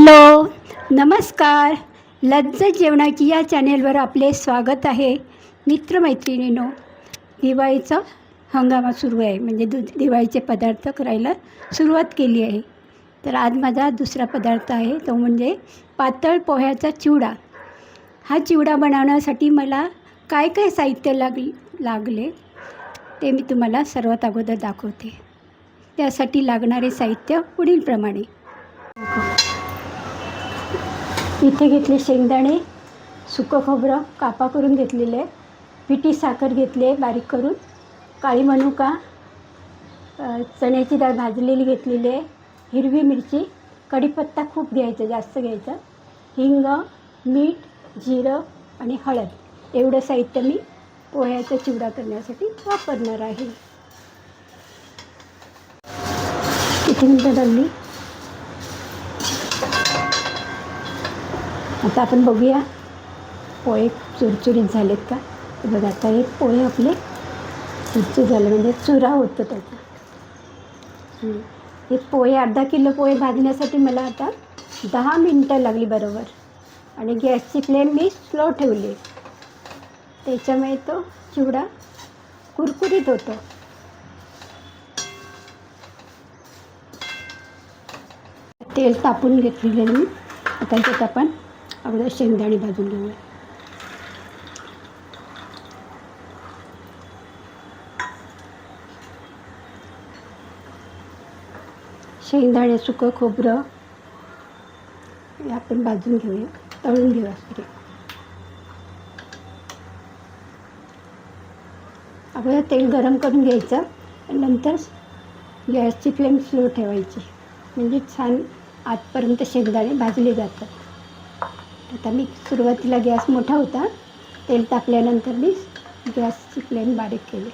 Hello नमस्कार. लज्जत जेवणाची या चॅनेलवर आपले स्वागत आहे मित्रमैत्रिणीनो. दिवाळीचा हंगामा सुरू आहे म्हणजे दु दिवाळीचे पदार्थ करायला सुरुवात केली आहे. तर आज माझा दुसरा पदार्थ आहे तो म्हणजे पातळ पोह्याचा चिवडा. हा चिवडा बनवण्यासाठी मला काय काय साहित्य लाग लागले ते मी तुम्हाला सर्वात अगोदर दाखवते. त्यासाठी लागणारे साहित्य पुढीलप्रमाणे. इथे घेतले शेंगदाणे सुकं खोबरं कापा करून घेतलेले आहे पिठी साखर घेतली आहे बारीक करून काळी मनुका चण्याची डाळ भाजलेली घेतलेली आहे हिरवी मिरची कढीपत्ता खूप घ्यायचा जास्त घ्यायचा हिंग मीठ जिरं आणि हळद एवढं साहित्य मी पोह्याचा चिवडा करण्यासाठी वापरणार आहे. किती मिनटं लागली आता आपण बघूया पोहे चुरचुरीत झालेत का? बघा आता हे पोहे आपले चुरचूर झाले म्हणजे चुरा होतो त्याचा. हे पोहे अर्धा किलो पोहे भाजण्यासाठी मला आता दहा मिनटं लागली बरोबर. आणि गॅसची फ्लेम मी स्लो ठेवली. त्याच्यामुळे तो चिवडा कुरकुरीत होतो. तेल तापून घेतलेलं मी. आता त्यात आपण अगोदर शेंगदाणे भाजून घेऊया. शेंगदाणे सुकं खोबरं हे आपण भाजून घेऊया. तळून घेऊया सॉरी अगोदर तेल गरम करून घ्यायचं नंतर गॅसची फ्लेम स्लो ठेवायची. म्हणजे छान आतपर्यंत शेंगदाणे भाजले जातात. आता मी सुरुवातीला गॅस मोठा होता. तेल टाकल्यानंतर मी गॅसची फ्लेम बारीक केली.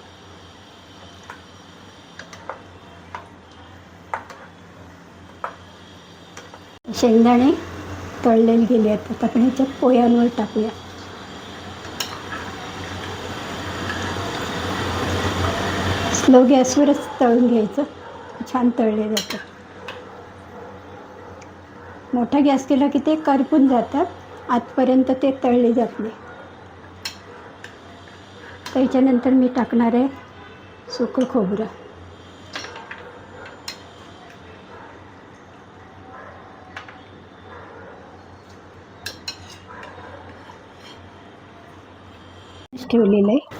शेंगदाणे तळलेले गेले आहेत. आता आपण ह्याच्या पोह्यांवर टाकूया. स्लो गॅसवरच तळून घ्यायचं. छान तळले जातं. मोठा गॅस केला की ते करपून जातात. आतपर्यंत ते तळले जात. नाही त्याच्यानंतर मी टाकणार आहे सुकं खोबरं. ठेवलेलं आहे.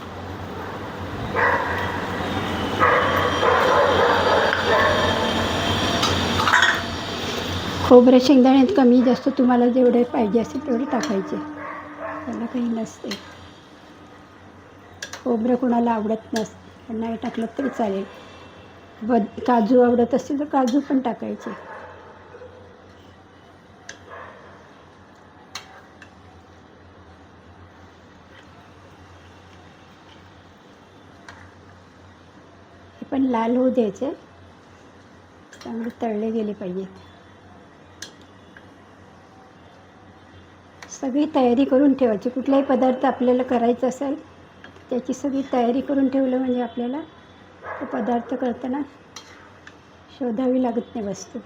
खोबरं शेंगदाण्यात कमी जास्त तुम्हाला जेवढे पाहिजे असेल तेवढे टाकायचे. त्याला काही नसते. खोबरं कोणाला आवडत नस नाही टाकलं तरी चालेल. बद काजू आवडत असतील तर काजू पण टाकायचे. हे पण लाल होऊ द्यायचे. चांगले तळले गेले पाहिजेत. सगळी तयारी करून ठेवायची. कुठलाही पदार्थ आपल्याला करायचा असेल त्याची सगळी तयारी करून ठेवलं म्हणजे आपल्याला तो पदार्थ करताना शोधावी लागत नाही वस्तू.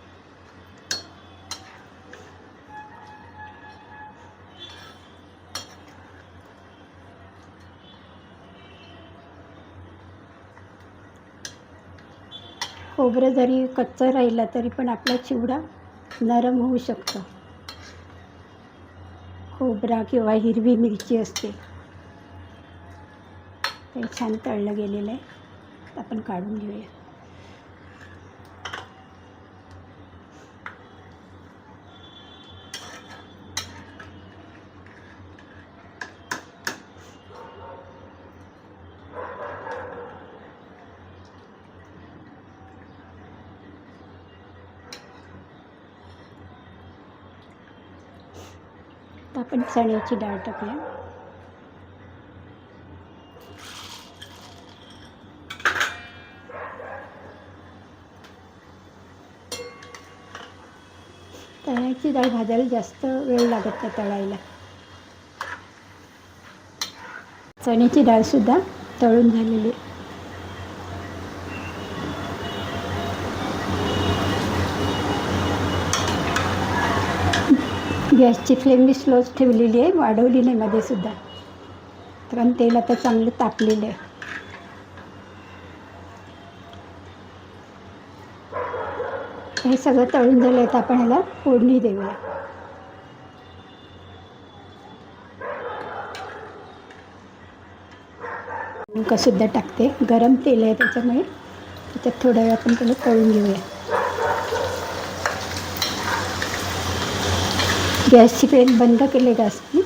खोबरं जरी कच्चं राहिलं तरी पण आपला चिवडा नरम होऊ शकतो. खोबरा किंवा हिरवी मिरची असते. ते छान तळलं गेलेलं आहे. आपण काढून घेऊया. आता आपण चण्याची डाळ टाकूया. चण्याची डाळ भाजायला जास्त वेळ लागत नाही तळायला. चण्याची डाळसुद्धा तळून झालेली गॅसची फ्लेम मी स्लोच ठेवलेली आहे वाढवली नाही मध्ये सुद्धा. कारण तेल आता चांगलं तापलेलं आहे. हे सगळं तळून झालं आहे तर आपण ह्याला फोडणी देऊया. सुद्धा टाकते. गरम तेल आहे त्याच्यामुळे. त्याच्यात थोडा वेळ आपण त्याला तळून घेऊया. गॅसची पेन बंद केले गॅसची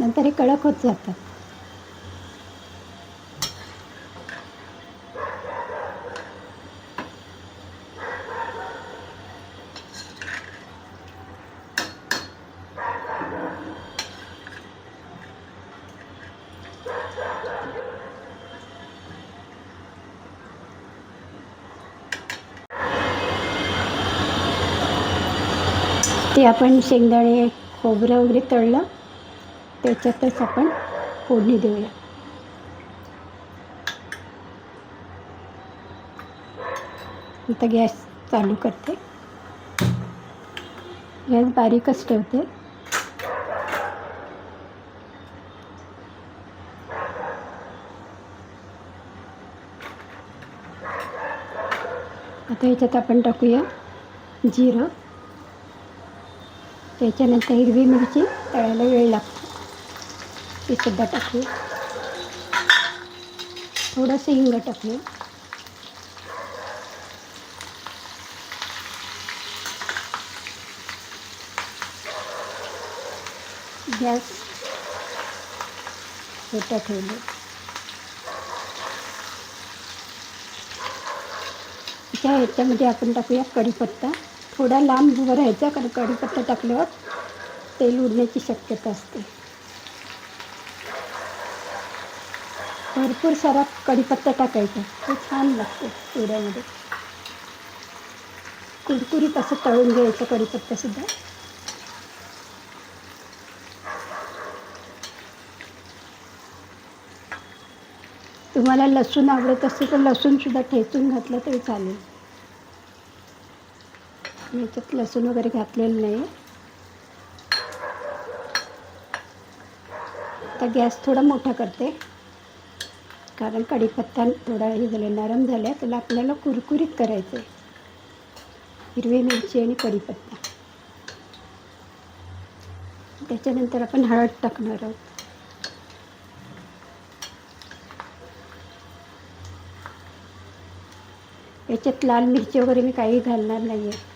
नंतर हे कडक होत जातात ते आपण शेंगदाणे खोबरं वगैरे तळलं. त्याच्यातच आपण फोडणी देऊया. आता गॅस चालू करते. गॅस बारीकच ठेवते. आता ह्याच्यात आपण टाकूया जिरं. त्याच्यानंतर हिरवी मिरची तळायला वेळ लागतो. ती सुद्धा टाकूया थोडंसं हिंग टाकू. गॅस छोटा ठेवले त्या ह्याच्यामध्ये आपण टाकूया कढीपत्ता. थोडा लांब उभं राहायचा कारण कढीपत्ता टाकल्यावर तेल उडण्याची शक्यता असते. भरपूर सारा कढीपत्ता टाकायचा. ते छान लागते चिवड्यामध्ये कुरकुरीत असं तळून घ्यायचं कढीपत्तासुद्धा तुम्हाला लसूण आवडत असेल तर लसूणसुद्धा ठेचून घातलं तरी चालेल. मी याच्यात लसूण वगैरे घातलेलं नाही. आता गॅस थोडा मोठा करते. कारण कढीपत्ता थोडा हे झाले नरम झाल्या त्याला आपल्याला कुरकुरीत करायचं आहे हिरवी मिरची आणि कढीपत्ता. त्याच्यानंतर आपण हळद टाकणार आहोत. याच्यात लाल मिरची वगैरे मी काही घालणार नाही आहे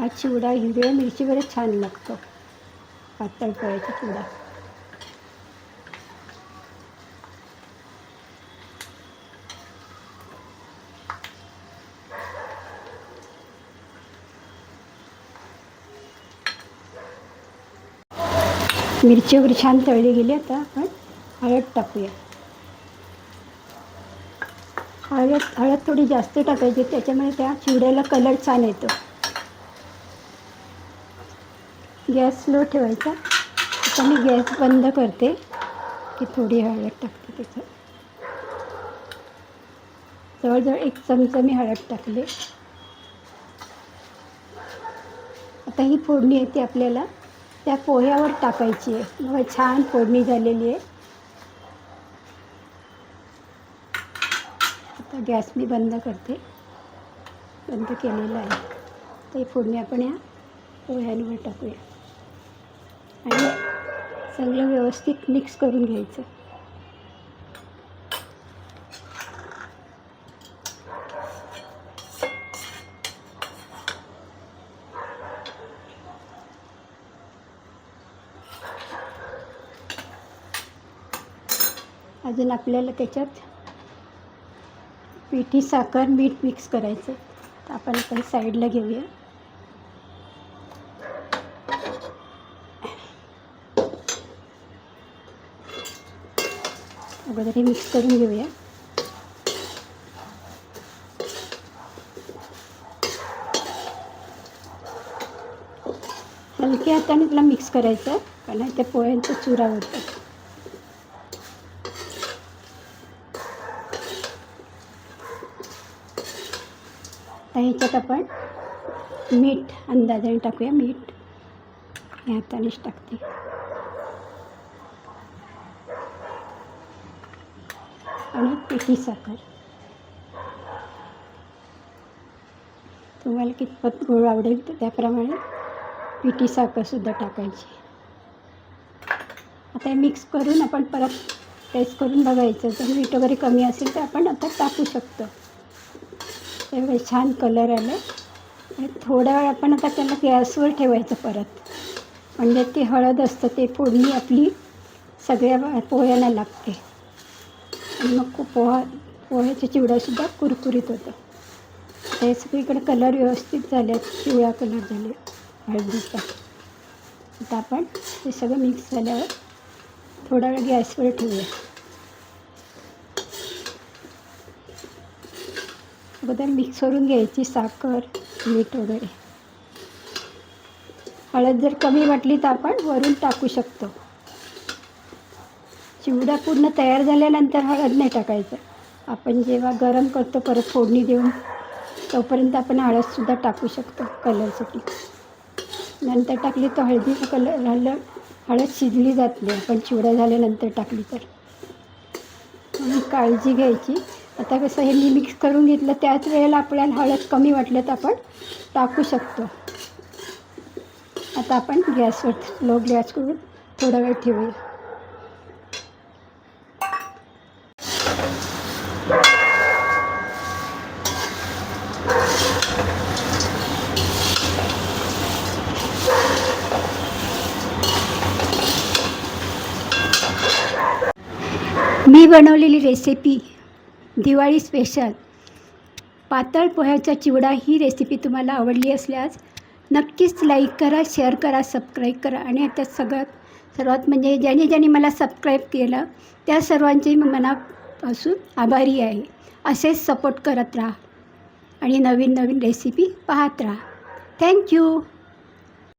हा चिवडा हिरव्या मिरचीवर छान लागतो. पातळ पोळ्याचा चिवडा मिरची वगैरे छान तळली गेली आता आपण. हळद टाकूया. हळद हळद थोडी जास्त टाकायची त्याच्यामुळे त्या चिवड्याला कलर छान येतो. गॅस स्लो ठेवायचा. आता मी गॅस बंद करते. की थोडी हळद टाकते त्याच्यात. जवळजवळ एक चमचा मी हळद टाकले. आता ही फोडणी येते आपल्याला त्या पोह्यावर टाकायची आहे. मग छान फोडणी झालेली आहे. आता गॅस मी बंद करते. बंद केलेला आहे. तर ही फोडणी आपण या पोह्यांवर टाकूया. आणि सगळं व्यवस्थित मिक्स करून घ्यायचं. अजून आपल्याला त्याच्यात पिठी साखर मीठ मिक्स करायचं. तर आपण काही साईडला घेऊया. अगोदर हे मिक्स करून घेऊया. हलक्या हाताने तुला मिक्स करायचं कारण त्या पोळ्यांचा चुरा होतो ह्याच्यात आपण मीठ अंदाजाने टाकूया. मीठ ह्या हातानेच टाकते. आणि पिठी साखर. तुम्हाला कितपत गोड आवडेल तर त्याप्रमाणे पिठी साखरसुद्धा टाकायची. आता हे मिक्स करून आपण परत टेस्ट करून बघायचं. जर मीठ वगैरे कमी असेल तर आपण आता टाकू शकतो. त्यामुळे छान कलर आला. आणि थोडा वेळ आपण आता त्याला गॅसवर ठेवायचं परत. म्हणजे ती हळद असतं ते फोडणी आपली सगळ्या पोह्यांना लागते. आणि मग खूप पोहा पोह्याचा चिवडासुद्धा कुरकुरीत होतं. हे सगळीकडे कलर व्यवस्थित झाले पिवळा कलर झाले हळदीचा आता आपण हे सगळं मिक्स झाल्यावर थोडा वेळ गॅसवर ठेवूया. अगोदर मिक्स करून घ्यायची साखर मीठ वगैरे. हळद जर कमी वाटली तर आपण वरून टाकू शकतो. चिवडा पूर्ण तयार झाल्यानंतर हळद नाही टाकायचं. आपण जेव्हा गरम करतो परत फोडणी देऊन तोपर्यंत आपण हळदसुद्धा टाकू शकतो कलरसाठी. नंतर टाकली तर हळदीचं कलर हळद हळद शिजली जात नाही. आपण चिवडा झाल्यानंतर टाकली तर. म्हणून काळजी घ्यायची. आता कसं हे मी मिक्स करून घेतलं त्याच वेळेला आपल्याला हळद कमी वाटलं तर आपण टाकू शकतो. आता आपण गॅसवर लो गॅस करून थोडा वेळ ठेवूया मी बनवलेली रेसिपी दिवाळी स्पेशल पातळ पोह्याचा चिवडा ही रेसिपी तुम्हाला आवडली असल्यास नक्कीच लाईक करा शेअर करा सबस्क्राईब करा आणि आता सगळ्यात सर्वात म्हणजे ज्याने ज्याने मला सबस्क्राईब केलं त्या सर्वांचे मी मनापासून आभारी आहे. असेच सपोर्ट करत राहा आणि नवीन नवीन रेसिपी पाहत राहा. थँक्यू